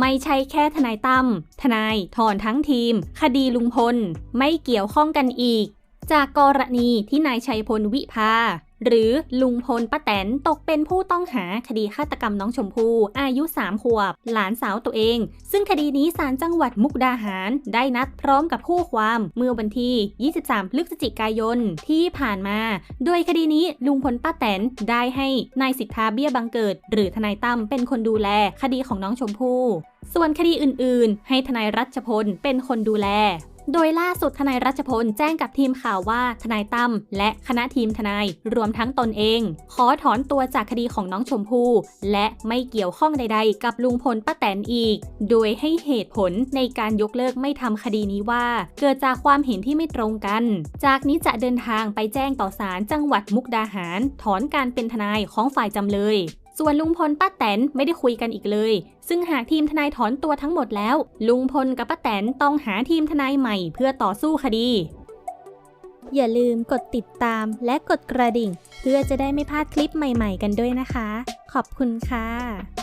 ไม่ใช่แค่ทนายตั้มทนายถอนทั้งทีม คดีลุงพล ไม่เกี่ยวข้องกันอีก จากกรณีที่นายชัยพลวิภา หรือลุงพลป้าแตนตกเป็นผู้ต้องหาคดีฆาตกรรมน้องชมพู่อายุ 3 ขวบ หลานสาวตัวเอง ซึ่งคดีนี้ศาลจังหวัดมุกดาหาร ได้นัดพร้อมกับคู่ความเมื่อวันที่ 23 พฤศจิกายนที่ผ่านมา โดยคดีนี้ลุงพลป้าแตนได้ให้นายสิทธาเบี้ยบังเกิด หรือทนายตั้มเป็นคนดูแลคดีของน้องชมพู่ ส่วนคดีอื่น ๆ ให้ทนายรัชพลเป็นคนดูแล โดยล่าสุดทนายรัชพลแจ้งกับทีมข่าวว่าทนายตั้มและคณะทีมทนายรวมทั้งตนเอง ขอถอนตัวจากคดีของน้องชมพู่และไม่เกี่ยวข้องใด ๆ กับลุงพลป้าแตนอีก โดยให้เหตุผลในการยกเลิกไม่ทำคดีนี้ว่า เกิดจากความเห็นที่ไม่ตรงกัน จากนี้จะเดินทางไปแจ้งต่อศาลจังหวัดมุกดาหาร ถอนการเป็นทนายของฝ่ายจำเลย ส่วนลุงพลป้าแตนไม่ได้คุยกันอีกเลย ซึ่งหากทีมทนายถอนตัวทั้งหมดแล้ว ลุงพลกับป้าแตนต้องหาทีมทนายใหม่เพื่อต่อสู้คดี อย่าลืมกดติดตามและกดกระดิ่ง เพื่อจะได้ไม่พลาดคลิปใหม่ ๆ กันด้วยนะคะ ขอบคุณค่ะ